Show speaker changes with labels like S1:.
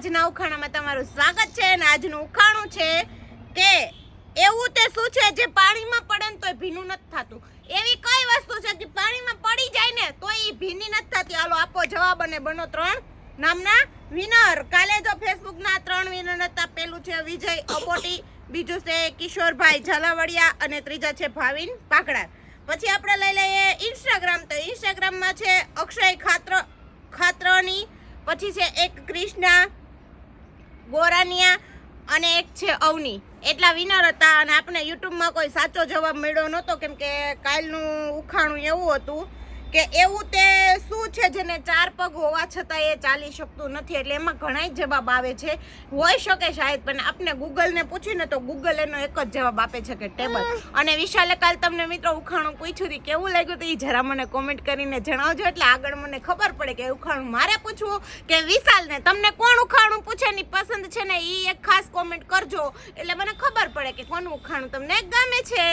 S1: આજના ઉખાણામાં તમારું સ્વાગત છે અને આજનું ઉખાણું છે કે એવું તે શું છે જે પાણીમાં પડે ને તોય ભીનું નથી થતું. એવી કઈ વસ્તુ છે કે પાણીમાં પડી જાય ને તોય એ ભીની નથી થતી? હાલો, આપો જવાબ અને બનો ત્રણ. નામના વિનર કાલે જો ફેસબુકના ત્રણ વિનર હતા, પેલું છે વિજય અબોટી, બીજું છે કિશોરભાઈ ઝાલાવડિયા અને ત્રીજા છે ભાવિન પાકડા પછી આપણે લઈ લઈએ ઇન્સ્ટાગ્રામ તો ઇન્સ્ટાગ્રામમાં છે અક્ષય ખાત્ર ખાત્રની, પછી છે એક ક્રિષ્ના ગોરાનિયા અને એક છે અવની. એટલા વિનર હતા અને આપણે યુટ્યુબમાં કોઈ સાચો જવાબ મળ્યો નહોતો, કેમ કે કાલનું ઉખાણું એવું હતું. કે એવું તે શું છે જેને ચાર પગ હોવા છતાં એ ચાલી શકતું નથી? એટલે એમાં ઘણા જવાબ આવે છે. હોઈ શકે શાયદ, પણ આપણે ગૂગલને પૂછીને તો ગૂગલ એનો એક જ જવાબ આપે છે કે ટેબલ. અને વિશાલે કાલ તમને મિત્રો ઉખાણું પૂછ્યું હતું કેવું લાગ્યું હતું એ જરા મને કોમેન્ટ કરીને જણાવજો, એટલે આગળ મને ખબર પડે કે ઉખાણું મારે પૂછવું કે વિશાલને? તમને કોણ ઉખાણું પૂછે ની પસંદ છે ને એ એક ખાસ કોમેન્ટ કરજો. એટલે મને ખબર પડે કે કોનું ઉખાણું તમને ગમે છે.